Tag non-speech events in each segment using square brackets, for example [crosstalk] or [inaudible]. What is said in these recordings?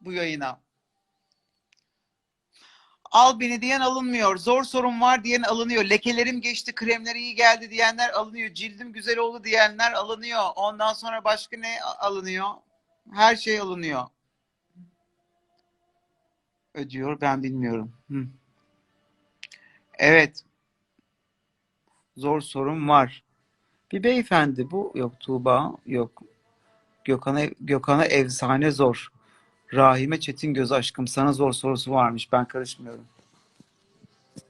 bu yayına. Al beni diyen alınmıyor. Zor sorun var diyen alınıyor. Lekelerim geçti, kremler iyi geldi diyenler alınıyor. Cildim güzel oldu diyenler alınıyor. Ondan sonra başka ne alınıyor? Her şey alınıyor. Ödüyor ben bilmiyorum. Hı. Evet. Zor sorun var. Bir beyefendi bu yok Tuğba yok. Gökhan'a Gökhan'a efsane zor. Rahime Çetin göz aşkım sana zor sorusu varmış. Ben karışmıyorum.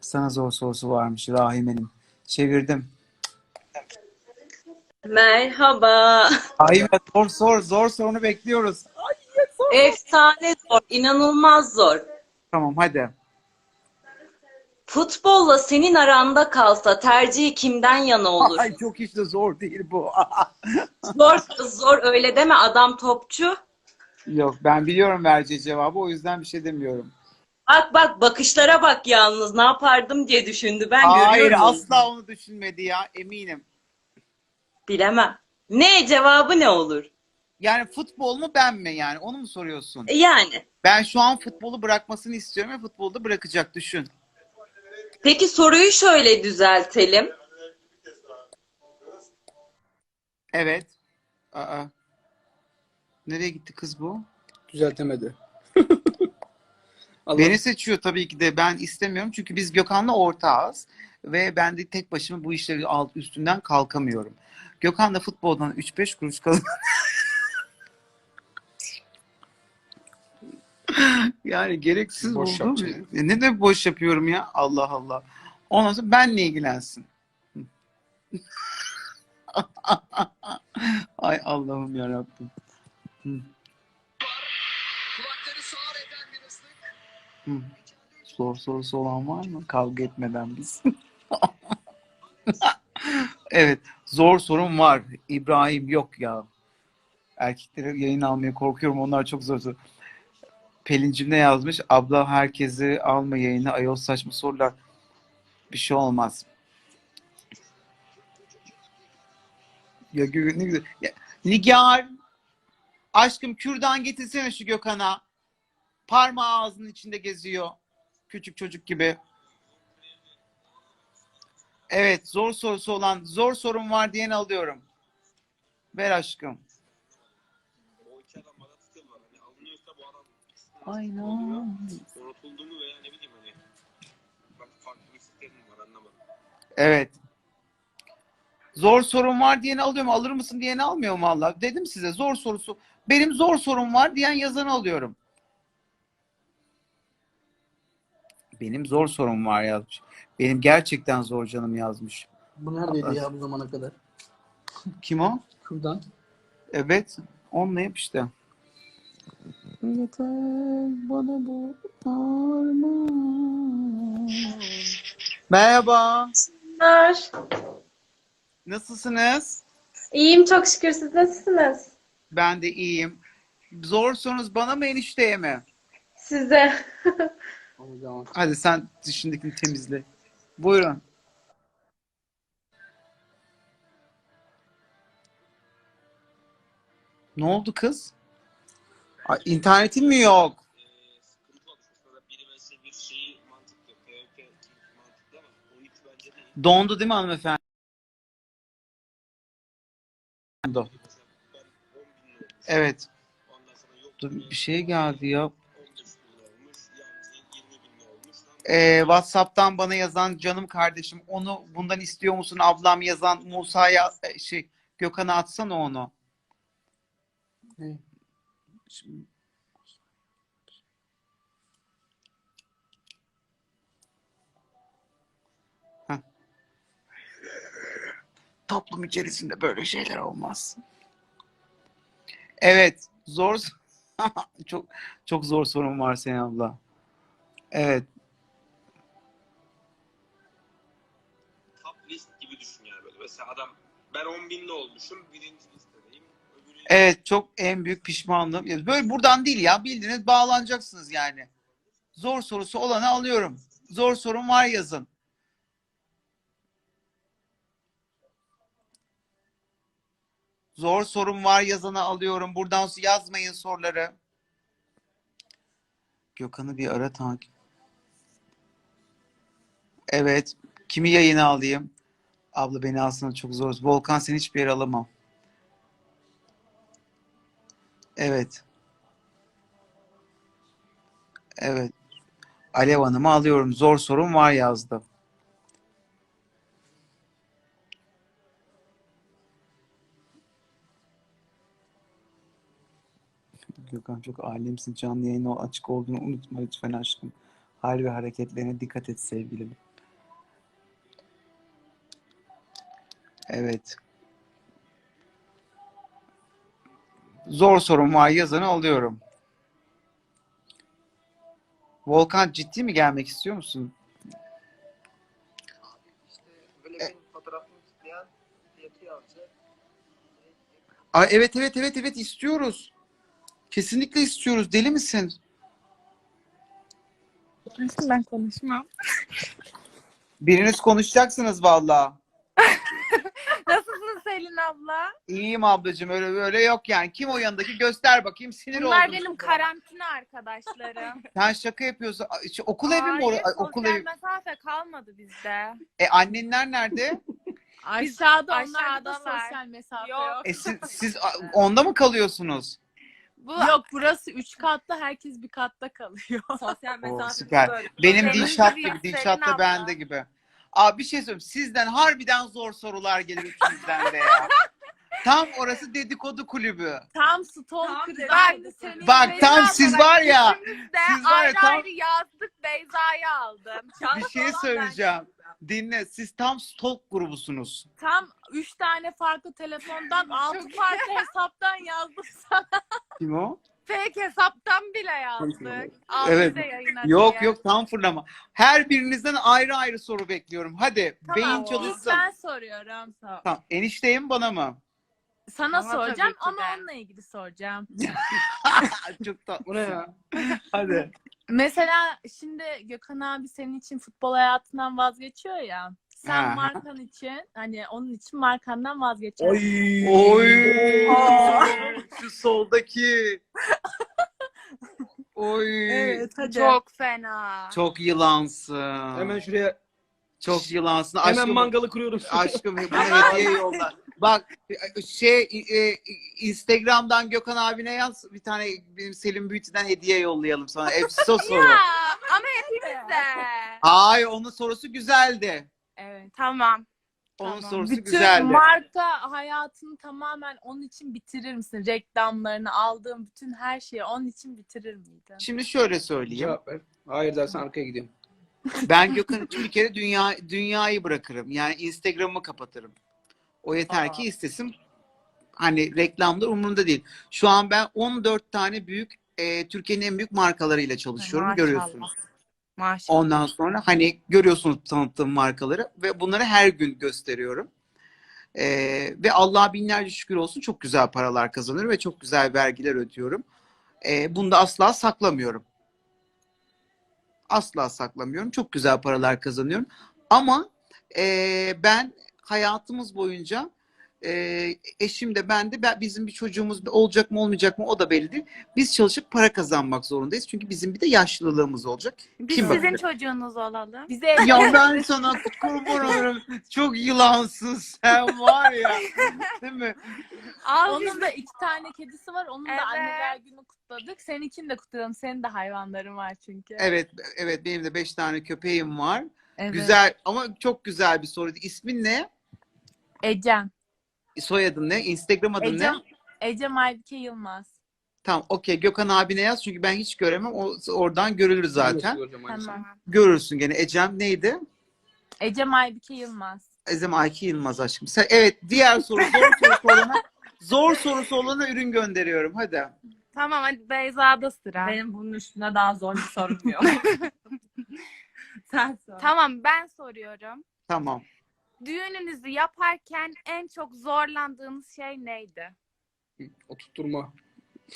Sana zor sorusu varmış Rahime'nin. Çevirdim. Merhaba. Rahime zor sor zor sorunu bekliyoruz. Efsane zor, inanılmaz zor. Tamam hadi. Futbolla senin aranda kalsa tercihi kimden yana olur? Ay çok işte zor değil bu. [laughs] Zor, zor öyle deme adam topçu. Yok ben biliyorum vereceği cevabı o yüzden bir şey demiyorum. Bak bak bakışlara bak yalnız ne yapardım diye düşündü. Ben Hayır görüyorum. asla onu düşünmedi ya eminim. Bilemem. Ne cevabı ne olur? Yani futbol mu ben mi yani onu mu soruyorsun? E, Yani. Ben şu an futbolu bırakmasını istiyorum ve futbolu da bırakacak düşün. Peki soruyu şöyle düzeltelim. Evet. Aa. Nereye gitti kız bu? Düzeltemedi. [laughs] Allah Beni seçiyor tabii ki de ben istemiyorum çünkü biz Gökhan'la ortağız ve ben de tek başıma bu işleri alt üstünden kalkamıyorum. Gökhan'la futboldan 3-5 kuruş kazan. [laughs] yani gereksiz Boş oldu. E, Ne de boş yapıyorum ya Allah Allah. Ondan sonra benle ilgilensin. [laughs] Ay Allah'ım yarabbim. Hı. Hı. Zor sorusu olan var mı? Kavga etmeden biz. [laughs] evet. Zor sorun var. İbrahim yok ya. Erkeklere yayın almaya korkuyorum. Onlar çok zor soru. Pelincim ne yazmış? Abla herkesi alma yayına. Ayol saçma sorular. Bir şey olmaz. Ya ne güzel. Ya, Nigar. Aşkım kürdan getirsene şu Gökhan'a. Parmağı ağzının içinde geziyor. Küçük çocuk gibi. Evet, zor sorusu olan, zor sorun var diyeni alıyorum. Ver aşkım. Hani Aynen. unutulduğunu veya ne bileyim hani bak farklı bir sistemim var anlamadım. Evet. Zor sorun var diyeni alıyorum. Alır mısın diyeni almıyorum valla. Dedim size zor sorusu. Benim zor sorun var diyen yazanı alıyorum. Benim zor sorun var yazmış. Benim gerçekten zor canım yazmış. bu neredeydi ya bu zamana kadar? Kim o? Şuradan. Evet. Onunla yap işte. Yeter bana bu armağan. Merhaba. Merhabalar. Nasılsınız? İyiyim çok şükür. Siz nasılsınız? Ben de iyiyim. Zor sorunuz bana mı enişteye mi? Size. [laughs] Hadi sen dışındakini temizle. Buyurun. Ne oldu kız? Ay, internetin mi yok? Sıkıntı oluşmuş. Mesela biri vs bir şeyi mantıklı. PvP çünkü mantıklı ama o hiç bence değil. Dondu değil mi hanımefendi? Dondu. Evet. Dur, bir şey geldi ya. 15 bin olmuş. Yani 20 bin olmuş. Ee, WhatsApp'tan bana yazan canım kardeşim onu bundan istiyor musun ablam yazan Musa'ya e, şey Gökhan'a atsana onu. Ne? Şimdi-. Toplum içerisinde böyle şeyler olmaz. Evet, zor [laughs] çok çok zor sorun var senin abla. Evet, Top list gibi düşün yani böyle. Mesela adam ben 10 binli olmuşum. Birinci listedeyim. Öbürü evet çok en büyük pişmanlığım. Böyle buradan değil ya, bildiğiniz bağlanacaksınız yani. Zor sorusu olanı alıyorum. Zor sorun var yazın. Zor sorun var yazanı alıyorum. Buradan yazmayın soruları. Gökhan'ı bir ara takip. Evet. Kimi yayına alayım? Abla beni alsana çok zor. Volkan seni hiçbir yere alamam. Evet. Evet. Alev Hanım'ı alıyorum. Zor sorun var yazdı. Gökhan çok alemsin. Canlı yayın açık olduğunu unutma lütfen aşkım. Hal ve hareketlerine dikkat et sevgilim. Evet. Zor sorun var yazanı alıyorum. Volkan ciddi mi gelmek istiyor musun? Aa, evet evet evet evet istiyoruz. Kesinlikle istiyoruz. Deli misin? Ben konuşmam. [laughs] Biriniz konuşacaksınız vallahi. [laughs] Nasılsın Selin abla? İyiyim ablacığım öyle böyle yok yani. Kim o yanındaki göster bakayım sinir Bunlar oldum. benim karantina arkadaşlarım. [laughs] Sen şaka yapıyorsun. Ay, şu okul evi mi Hayır? Ay, Okul sosyal evi. mesafe kalmadı bizde. E annenler nerede? Aşağıda onlar da aşağıdalar. sosyal mesafe Yok. yok. E siz, siz a, onda mı kalıyorsunuz? Bu... Yok burası üç katlı herkes bir katta kalıyor. [laughs] Sosyal Oo, mesafe süper. Benim Senin Dilşat gibi gibi, Dilşat Selin da abla. bende gibi. Abi bir şey söyleyeyim. Sizden harbiden zor sorular gelir üçünüzden de ya. Tam orası dedikodu kulübü. Tam stalker. Tam dedi. bak, Aynı senin bak, Beyza tam siz var ya, ikimiz de siz var ya, ayrı tam- ayrı yazdık Beyza'yı aldım. Bir şey söyleyeceğim. Dinle. Siz tam stalk grubusunuz. Tam üç tane farklı telefondan altı farklı hesaptan yazdım sana. Kim o? Fake hesaptan bile yazdık. Evet. Yok diye. yok tam fırlama. Her birinizden ayrı ayrı soru bekliyorum. Hadi beyin Tamam, ilk çalışsın. ben soruyorum. Tamam. Enişteyim bana mı? Sana Ama soracağım ama onunla ilgili soracağım. [laughs] Çok tatlı. Hadi. Mesela şimdi Gökhan abi senin için futbol hayatından vazgeçiyor ya. Sen Ha. markan için hani onun için markandan vazgeçiyorsun. Oy. Oy. Şu soldaki. [laughs] Oy. hadi. Çok fena. Çok yılansın. Hemen şuraya Çok yılansın. hemen Aşkım, mangalı kuruyorum. [laughs] aşkım [laughs] bana hediye yolla. Bak şey e, Instagram'dan Gökhan abine yaz bir tane benim Selim Beauty'den hediye yollayalım sana. Efso soru. Ya, ama hepimiz de. Ay onun sorusu güzeldi. Evet. Tamam. Onun Tamam. sorusu Bütün güzeldi. marka hayatını tamamen onun için bitirir misin? Reklamlarını, aldığın bütün her şeyi onun için bitirir miydin? Şimdi şöyle söyleyeyim. Cevap ver. Hayır dersen arkaya gidiyorum. Ben Gökhan için bir kere dünya dünyayı bırakırım. Yani Instagram'ımı kapatırım. O yeter Aa. ki istesin. Hani reklamlar umurumda değil. Şu an ben 14 tane büyük e, Türkiye'nin en büyük markalarıyla çalışıyorum. Maşallah. Görüyorsunuz. Maşallah. Ondan sonra hani görüyorsunuz tanıttığım markaları ve bunları her gün gösteriyorum. E, ve Allah'a binlerce şükür olsun çok güzel paralar kazanıyorum ve çok güzel vergiler ödüyorum. E, bunu da asla saklamıyorum. Asla saklamıyorum. Çok güzel paralar kazanıyorum. Ama e, ben hayatımız boyunca e, eşim de ben de ben, bizim bir çocuğumuz olacak mı olmayacak mı o da belli değil. Biz çalışıp para kazanmak zorundayız. Çünkü bizim bir de yaşlılığımız olacak. Biz Kim sizin bakacak? çocuğunuz olalım. Bize [laughs] Ya ben sana kurban olurum. Çok yılansın sen var ya. Değil mi? Al onun da iki tane kedisi var. Onun Evet. da anneler günü kutladık. Seninkini de kutlayalım. Senin de hayvanların var çünkü. Evet, evet benim de beş tane köpeğim var. Evet. Güzel ama çok güzel bir soruydu. İsmin ne? Ecem. Soyadın ne? Instagram adın Ecem, ne? Ecem Aybike Yılmaz. Tamam, okey. Gökhan abine yaz çünkü ben hiç göremem. O oradan görülür zaten. Tamam. Görürsün gene. Ecem neydi? Ecem Aybike Yılmaz. Ezem Ayki Yılmaz aşkım. Sen, evet, diğer soru zor sorusu olana [laughs] zor sorusu olana ürün gönderiyorum. Hadi. Tamam hadi Beyza'da sıra. Benim bunun üstüne daha zor bir sorum yok. [laughs] Sen sor. Tamam ben soruyorum. Tamam. Düğününüzü yaparken en çok zorlandığınız şey neydi? Oturtturma.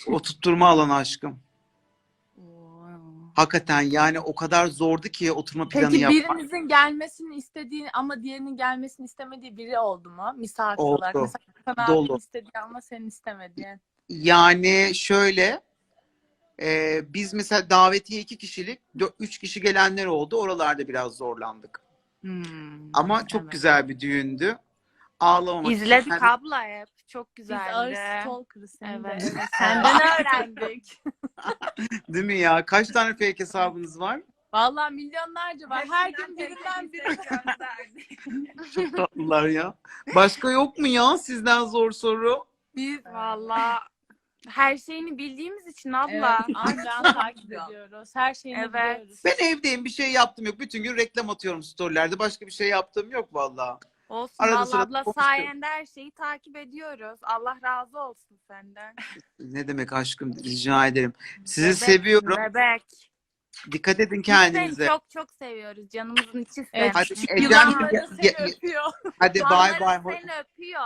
O tutturma alanı aşkım. Hakikaten yani o kadar zordu ki oturma planı Peki yapmak. birinizin gelmesini istediği ama diğerinin gelmesini istemediği biri oldu mu? Misafir Oldu. olarak. Mesela sana Dolu. abin istediği ama senin istemediğin. Yani şöyle Ee, biz mesela davetiye iki kişilik, üç kişi gelenler oldu. Oralarda biraz zorlandık. Hmm, Ama çok evet. güzel bir düğündü. Ağlamamak İzledik hani- abla hep. Çok Biz ağır güzeldi. seni de. Evet. Evet, Senden [laughs] öğrendik. Değil mi ya? Kaç tane fake hesabınız var? Vallahi milyonlarca var. Her gün birinden biri. [laughs] Çok tatlılar ya. Başka yok mu ya sizden zor soru? Biz valla her şeyini bildiğimiz için abla. Evet, [laughs] ancak takip ediyoruz. Her şeyini Evet. biliyoruz. Ben evdeyim bir şey yaptım yok. Bütün gün reklam atıyorum storylerde. Başka bir şey yaptığım yok valla. Olsun Arada valla sırada abla konuşuyoruz. sayende her şeyi takip ediyoruz. Allah razı olsun senden. Ne demek aşkım rica ederim. Sizi Bebeksin, seviyorum. Bebek. Dikkat edin Biz kendinize. Seni çok çok seviyoruz. Canımızın içi sen. Evet, Hadi küçük Ecem seni öpüyor. Hadi bay bay. Seni öpüyor.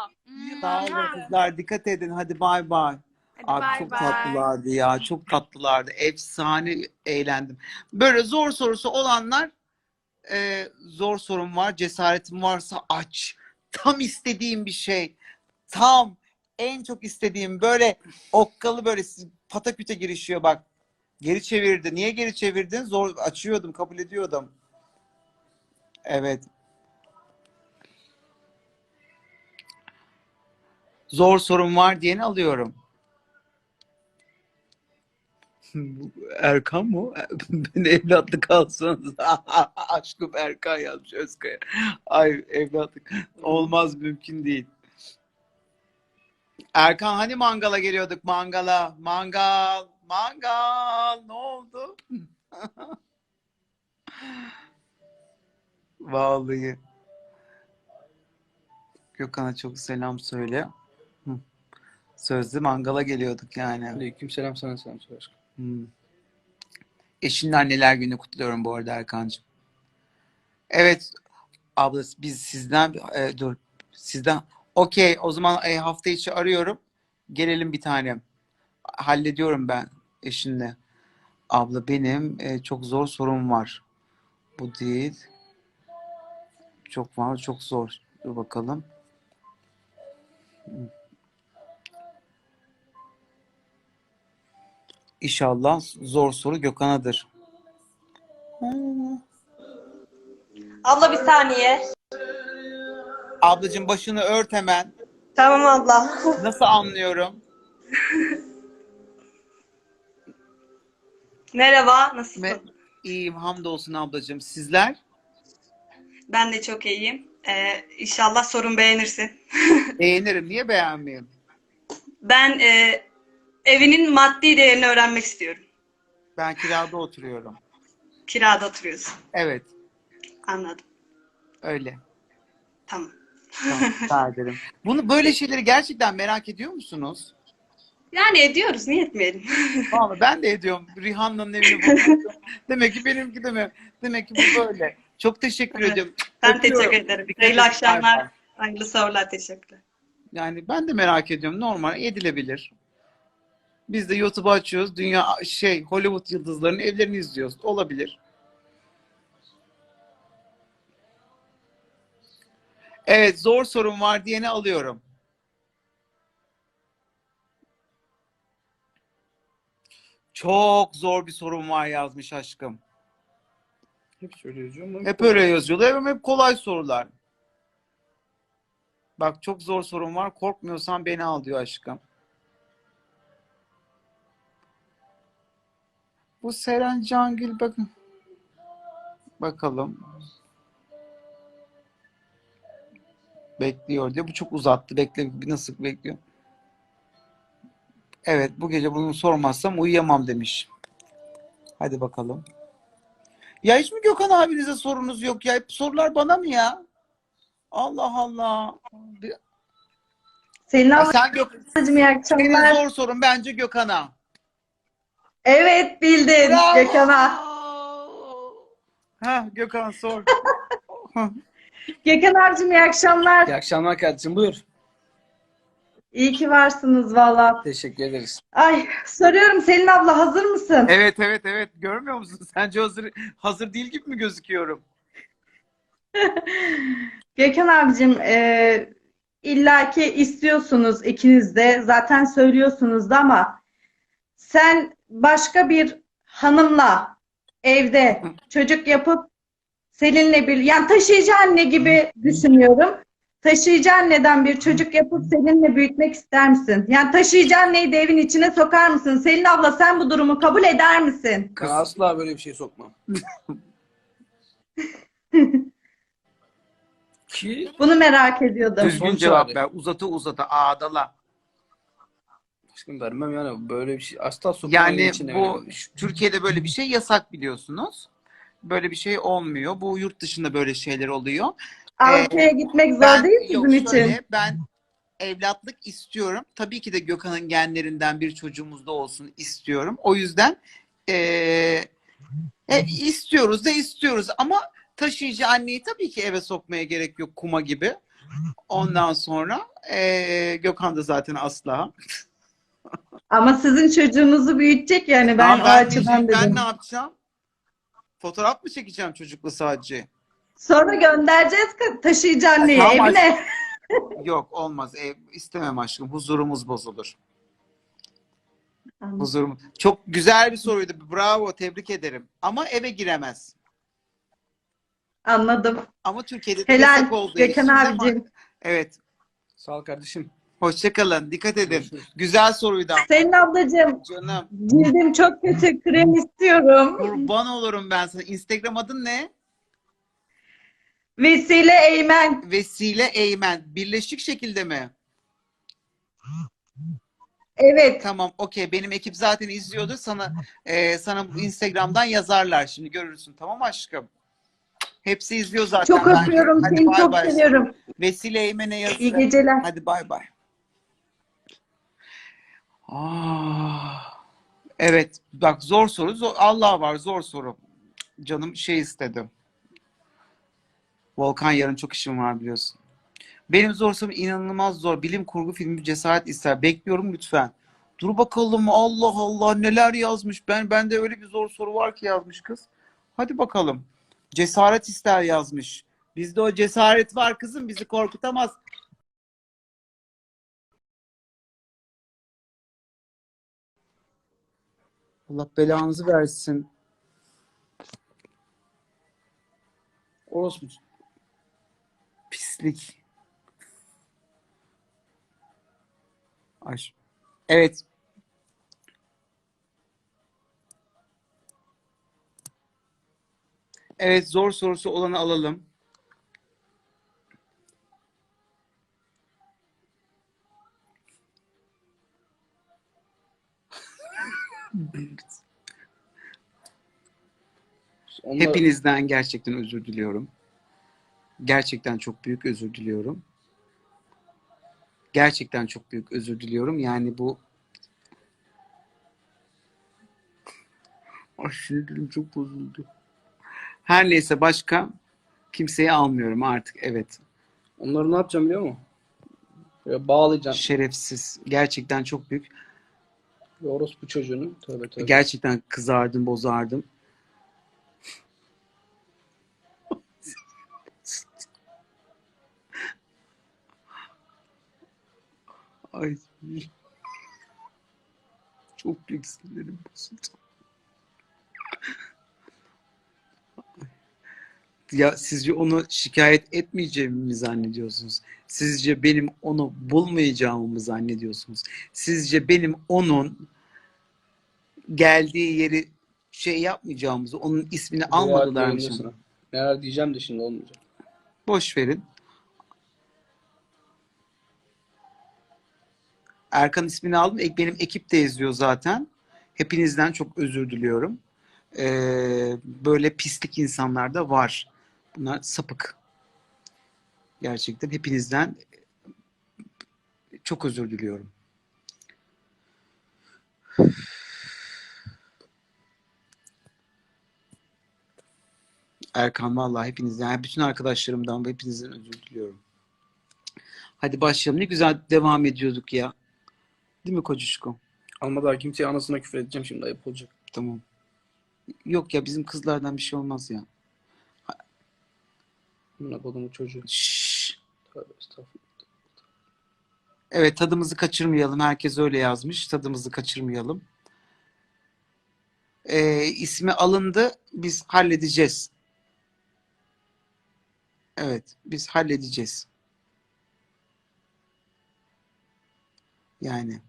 Sağ olun kızlar. Dikkat edin. Hadi bay bay. Hadi Abi bay çok bay. tatlılardı ya. Çok tatlılardı. Efsane eğlendim. Böyle zor sorusu olanlar e, zor sorun var. Cesaretin varsa aç. Tam istediğim bir şey. Tam en çok istediğim böyle okkalı böyle pataküte girişiyor bak. Geri çevirdi. Niye geri çevirdin? Zor açıyordum, kabul ediyordum. Evet. Zor sorun var diyeni alıyorum. Erkan mı? [laughs] Ben evlatlık alsanız. [laughs] Aşkım Erkan yazmış Özkaya. Ay evlatlık. Olmaz mümkün değil. Erkan hani mangala geliyorduk mangala. Mangal. Mangal. Ne oldu? [laughs] Vallahi. Gökhan'a çok selam söyle. Hı. Sözlü mangala geliyorduk yani. Aleyküm selam sana selam söyle aşkım. Hmm. Eşinin anneler günü kutluyorum bu arada Erkancığım. Evet abla biz sizden e, dur sizden okey o zaman e, hafta içi arıyorum. Gelelim bir tanem. Hallediyorum ben eşinle. Abla benim e, çok zor sorum var. Bu değil. Çok var çok zor. Dur bakalım. İnşallah zor soru Gökhan'adır. Abla bir saniye. Ablacığım başını ört hemen. Tamam abla. Nasıl anlıyorum? [laughs] Merhaba, nasılsın? Ve iyiyim hamdolsun ablacığım. Sizler? Ben de çok iyiyim. Ee, inşallah sorun beğenirsin. [laughs] Beğenirim. Niye beğenmeyeyim? Ben e, evinin maddi değerini öğrenmek istiyorum. Ben kirada oturuyorum. Kirada oturuyorsun. Evet. Anladım. Öyle. Tamam. Tamam. [laughs] Bunu böyle şeyleri gerçekten merak ediyor musunuz? Yani ediyoruz, niye etmeyelim? [laughs] Vallahi ben de ediyorum. Rihanna'nın evini buldum. Demek ki benimki de mi? Demek ki bu böyle. Çok teşekkür Evet. ediyorum. Ben Öpüyorum. teşekkür ederim. Dikkat Hayırlı edin. akşamlar. Hayırlı sorular, teşekkürler. Yani ben de merak ediyorum. Normal edilebilir. Biz de YouTube'u açıyoruz. Dünya şey Hollywood yıldızlarının evlerini izliyoruz. Olabilir. Evet zor sorun var diyeni alıyorum. Çok zor bir sorun var yazmış aşkım. Hep öyle yazıyor ama Hep öyle yazıyorlar. Hep, hep kolay sorular. Bak çok zor sorun var. Korkmuyorsan beni al diyor aşkım. Bu Seren Cangil bakın. Bakalım. Bekliyor diyor. Bu çok uzattı. Bekle nasıl bekliyor? Evet bu gece bunu sormazsam uyuyamam demiş. Hadi bakalım. Ya hiç mi Gökhan abinize sorunuz yok ya? Hep sorular bana mı ya? Allah Allah. Bir- Selin Ya sen Gök ablacığım iyi senin akşamlar. zor sorun bence Gökhan'a. Evet bildin Bravo. Gökhan'a. Ha Gökhan sor. [laughs] Gökhan abicim iyi akşamlar. İyi akşamlar kardeşim buyur. İyi ki varsınız valla. Teşekkür ederiz. Ay soruyorum Selin abla hazır mısın? evet evet evet. Görmüyor musun? [laughs] Sence hazır hazır değil gibi mi gözüküyorum? [laughs] Gökhan abicim e, illaki istiyorsunuz ikiniz de zaten söylüyorsunuz da ama sen başka bir hanımla evde çocuk yapıp Selin'le bir yani taşıyıcı anne gibi düşünüyorum. Taşıyıcı anneden bir çocuk yapıp Selin'le büyütmek ister misin? Yani taşıyıcı anneyi de evin içine sokar mısın? Selin abla sen bu durumu kabul eder misin? Ben asla böyle bir şey sokmam. [laughs] Ki Bunu merak ediyordum. Düzgün Sonuç cevap hali. ver. Uzata uzata ağdala. aşkım vermem yani böyle bir şey asla sokmam Yani içine bu şu- Türkiye'de böyle bir şey yasak biliyorsunuz. Böyle bir şey olmuyor. Bu yurt dışında böyle şeyler oluyor. Avrupa'ya gitmek zor Ben- değil yok, sizin şöyle, için. ben evlatlık istiyorum. Tabii ki de Gökhan'ın genlerinden bir çocuğumuz da olsun istiyorum. O yüzden eee, e, istiyoruz da istiyoruz ama taşıyıcı anneyi tabii ki eve sokmaya gerek yok kuma gibi. Ondan sonra eee Gökhan da zaten asla. Ama sizin çocuğunuzu büyütecek yani ben Tamam, o açıdan dedim. Ben ne yapacağım? Fotoğraf mı çekeceğim çocukla sadece? Sonra göndereceğiz taşıyıcı anneyi Tamam, evine. [laughs] Yok olmaz. Ev, istemem aşkım. Huzurumuz bozulur. Huzurum. Çok güzel bir soruydu. Bravo. Tebrik ederim. Ama eve giremez. Anladım. Ama Türkiye'de de Helal yasak olduğu Gökhan için abicim. Evet. Sağ ol kardeşim. Hoşçakalın. Dikkat edin. Görüşürüz. Güzel soruydu. ama. Selin ablacığım Canım. cildim çok kötü krem istiyorum. Kurban olurum ben sana. Instagram adın ne? Vesile Eymen. Vesile Eymen. Birleşik şekilde mi? Evet. Tamam. Okey. Benim ekip zaten izliyordu. Sana e, sana bu Instagram'dan yazarlar. Şimdi görürsün. Tamam aşkım. Hepsi izliyor zaten. Çok bence. öpüyorum Hadi seni bay çok bay. seviyorum. Vesile Eymen'e yazın. İyi geceler. Hadi bay bay. Ah. Evet. Bak zor soru. Zor, Allah var zor soru. Canım şey istedim. Volkan yarın çok işim var biliyorsun. Benim zor sorum inanılmaz zor. Bilim kurgu filmi cesaret ister. Bekliyorum lütfen. Dur bakalım Allah Allah neler yazmış. Ben bende öyle bir zor soru var ki yazmış kız. Hadi bakalım. Cesaret ister yazmış. Bizde o cesaret var kızım bizi korkutamaz. Allah belanızı versin. Orospu. Pislik. Aş. Evet. Evet zor sorusu olanı alalım. [laughs] Onlar, Hepinizden gerçekten özür diliyorum. Gerçekten çok büyük özür diliyorum. Gerçekten çok büyük özür diliyorum. Yani bu Ay sinirlerim çok bozuldu. Her neyse başka kimseyi almıyorum artık. Evet. onları ne yapacağım biliyor musun? Böyle bağlayacağım. Şerefsiz. Gerçekten çok büyük. Bir orospu çocuğunu. Tövbe tövbe. Gerçekten kızardım, bozardım. Ay. Çok büyük sinirlerim bozuldu. Ya sizce onu şikayet etmeyeceğimi mi zannediyorsunuz? Sizce benim onu bulmayacağımı mı zannediyorsunuz? Sizce benim onun geldiği yeri şey yapmayacağımızı, onun ismini almadılar mı Neler diyeceğim de şimdi olmayacak. Boş verin. Erkan ismini aldım. Benim ekip de izliyor zaten. Hepinizden çok özür diliyorum. Ee, böyle pislik insanlar da var. Bunlar sapık. Gerçekten hepinizden çok özür diliyorum. Erkan vallahi hepinizden, yani bütün arkadaşlarımdan ve hepinizden özür diliyorum. Hadi başlayalım. Ne güzel devam ediyorduk ya. Değil mi kocuşko? Ama daha kimseye anasına küfür edeceğim şimdi ayıp olacak. Tamam. Yok ya bizim kızlardan bir şey olmaz ya. Amına kodumun çocuğu. Şşş. Tövbe estağfurullah. Evet tadımızı kaçırmayalım. Herkes öyle yazmış. Tadımızı kaçırmayalım. Ee, ismi alındı. Biz halledeceğiz. Evet, biz halledeceğiz. Yani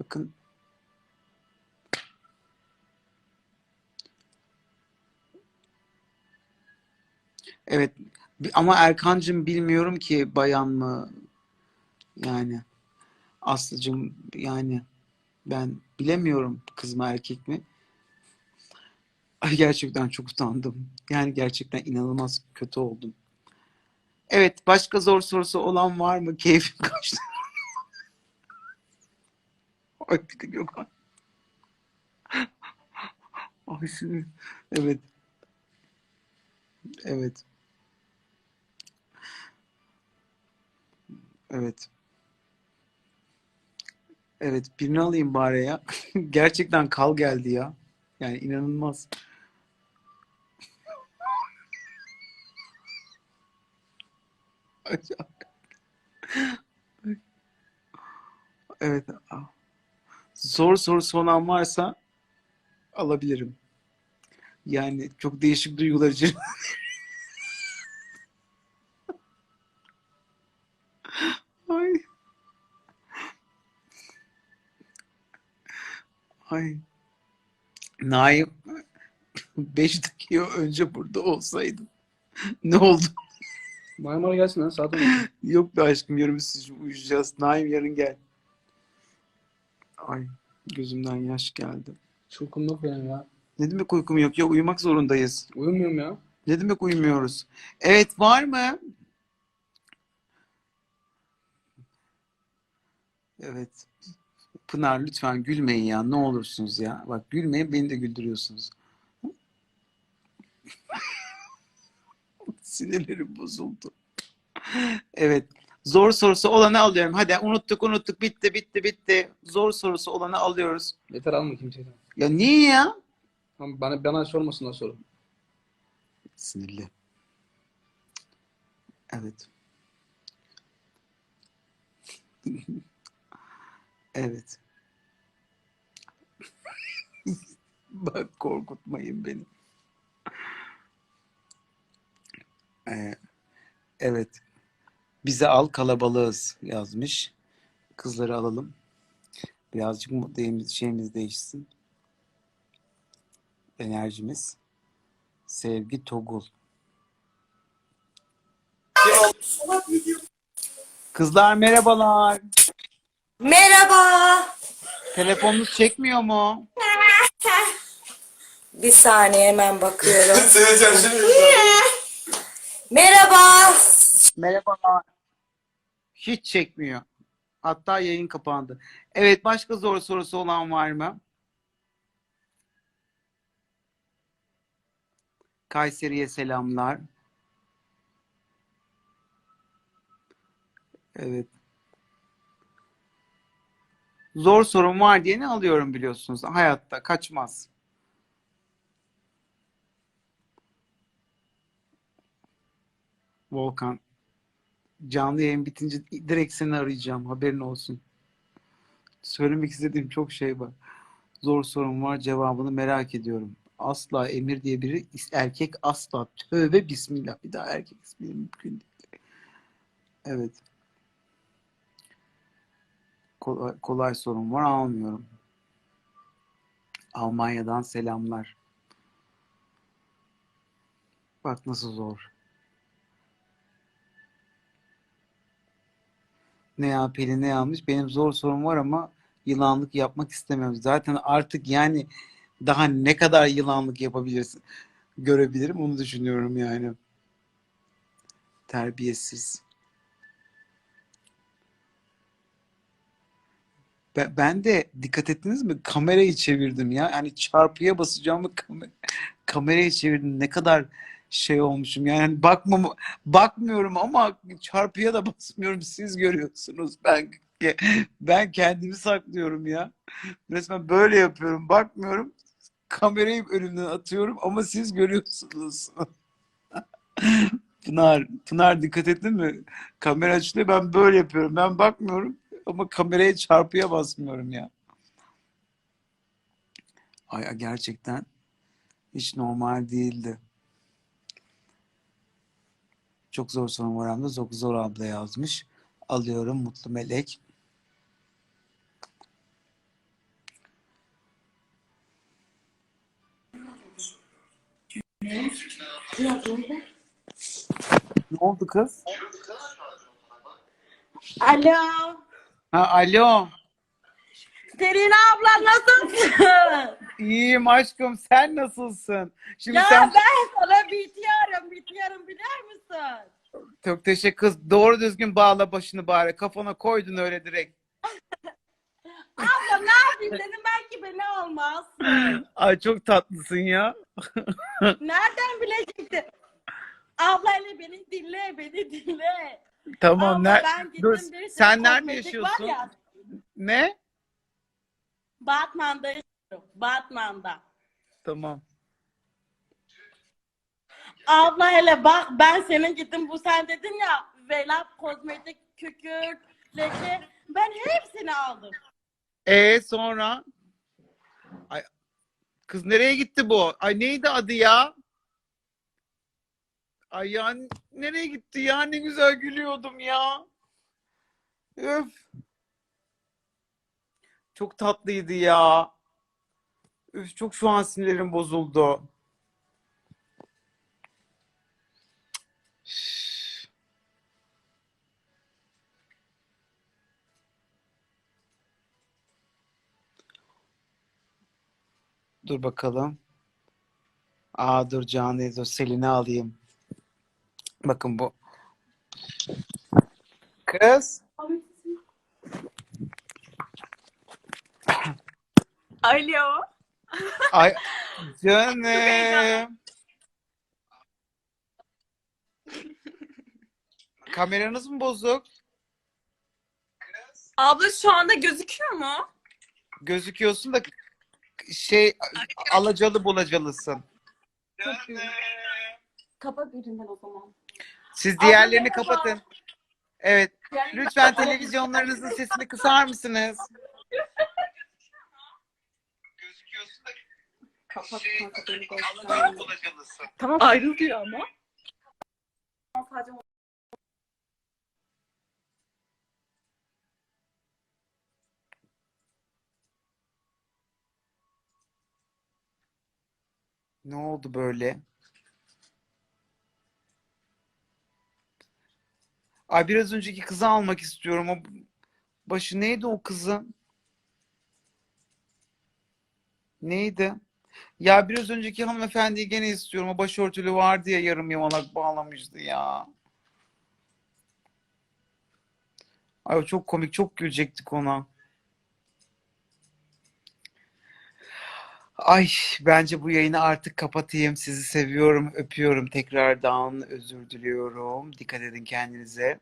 bakın Evet ama Erkancığım bilmiyorum ki bayan mı yani Aslıcığım yani ben bilemiyorum kız mı erkek mi? Ay gerçekten çok utandım. Yani gerçekten inanılmaz kötü oldum. Evet başka zor sorusu olan var mı? Keyfim [laughs] kaçtı. Ay bir de Gökhan. Ay sinir. Evet. Evet. Evet. Evet, birini alayım bari ya. [laughs] Gerçekten kal geldi ya. Yani inanılmaz. [laughs] Evet. Zor sorusu olan varsa alabilirim. Yani çok değişik duygular için. [laughs] Ay. Ay. Naim 5 dakika önce burada olsaydın ne oldu? Marmara gelsin lan saat 10. Yok be aşkım yarın biz uyuyacağız. Naim yarın gel. Ay gözümden yaş geldi. Hiç uykum yok benim ya. Ne demek uykum yok ya uyumak zorundayız. Uyumuyorum ya. Ne demek uyumuyoruz? Evet var mı? Evet. Pınar lütfen gülmeyin ya ne olursunuz ya. Bak gülmeyin beni de güldürüyorsunuz. [laughs] Sinirlerim bozuldu. Evet. Zor sorusu olanı alıyorum. Hadi unuttuk unuttuk bitti bitti bitti. Zor sorusu olanı alıyoruz. Yeter alma kimseden. Ya niye ya? Ama bana, bana sormasınlar soru. Sinirli. Evet. [laughs] Evet. [laughs] Bak korkutmayın beni. Ee, evet. Bize al kalabalığız yazmış. Kızları alalım. Birazcık deyimiz- şeyimiz değişsin. Enerjimiz. Sevgi Togul. Kızlar merhabalar. Merhaba. Telefonunuz çekmiyor mu? [laughs] Bir saniye hemen bakıyorum. [laughs] Merhaba. Merhabalar. Hiç çekmiyor. Hatta yayın kapandı. Evet başka zor sorusu olan var mı? Kayseri'ye selamlar. Evet. Zor sorun var diye ne alıyorum biliyorsunuz. Hayatta kaçmaz. Volkan. Canlı yayın bitince direkt seni arayacağım. Haberin olsun. Söylemek istediğim çok şey var. Zor sorun var. Cevabını merak ediyorum. Asla Emir diye biri erkek asla. Tövbe bismillah. Bir daha erkek ismi mümkün değil. Evet. Kolay, kolay sorun var. Almıyorum. Almanya'dan selamlar. Bak nasıl zor. Ne ya Pelin ne yanlış? Benim zor sorum var ama yılanlık yapmak istemiyorum. Zaten artık yani daha ne kadar yılanlık yapabilirsin, görebilirim onu düşünüyorum yani. Terbiyesiz. Ben, ben de dikkat ettiniz mi? Kamerayı çevirdim ya. Yani çarpıya basacağım mı kamer kamerayı çevirdim. Ne kadar şey olmuşum. Yani bakmam bakmıyorum ama çarpıya da basmıyorum. Siz görüyorsunuz. Ben ben kendimi saklıyorum ya. Resmen böyle yapıyorum. Bakmıyorum. Kamerayı önümden atıyorum ama siz görüyorsunuz. [laughs] Pınar, Pınar dikkat ettin mi? Kamera açılıyor ben böyle yapıyorum. Ben bakmıyorum ama kameraya çarpıya basmıyorum ya. Ay gerçekten hiç normal değildi. Çok zor sorun var de çok zor abla yazmış. Alıyorum Mutlu Melek. Ne oldu kız? Alo. Ha alo. Selin abla nasılsın? İyiyim aşkım. Sen nasılsın? Şimdi ya sen ben sana bitiyorum, bitiyorum biliyor musun? çok teşekkür kız. Doğru düzgün bağla başını bari. Kafana koydun öyle direkt. [laughs] Abla ne yapayım dedim belki beni almaz. [clears throat] Ay çok tatlısın ya. [laughs] Nereden bilecektin? Abla hele beni dinle, beni dinle. Tamam. Abla ne- ben gittim Dur. Sen nerede yaşıyorsun? Ya, Ne? Batman'da. Batman'da. Tamam. Abla hele bak ben senin gittim bu sen dedin ya Velap kozmetik kükürt leke ben hepsini aldım. E sonra? Ay, kız nereye gitti bu? Ay neydi adı ya? Ay ya nereye gitti ya? Ne güzel gülüyordum ya. Öf. Çok tatlıydı ya. Üf, çok şu an sinirlerim bozuldu. Dur bakalım. Aa dur canlı dur Selin'i alayım. Bakın bu. Kız. Alo. Ay [laughs] canım. Kameranız mı bozuk? Abla şu anda gözüküyor mu? Gözüküyorsun da şey alacalı bulacalısın. Kapat birinden o zaman. Siz diğerlerini merhaba. kapatın. Evet. Lütfen televizyonlarınızın sesini kısar mısınız? [laughs] Gözüküyorsun da Kapat şey, kanka beni. Tamam ayrılıyor ama. Ne oldu böyle? Ay biraz önceki kızı almak istiyorum. O başı neydi o kızın? Neydi? Ya biraz önceki hanımefendiyi gene istiyorum. O başörtülü vardı ya yarım yamalak bağlamıştı ya. Ay o çok komik. Çok gülecektik ona. Ay bence bu yayını artık kapatayım. Sizi seviyorum, öpüyorum tekrardan. Özür diliyorum. Dikkat edin kendinize.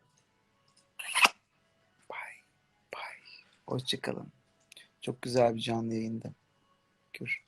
Bye. Bye. Hoşçakalın. Çok güzel bir canlı yayında. Görüşürüz.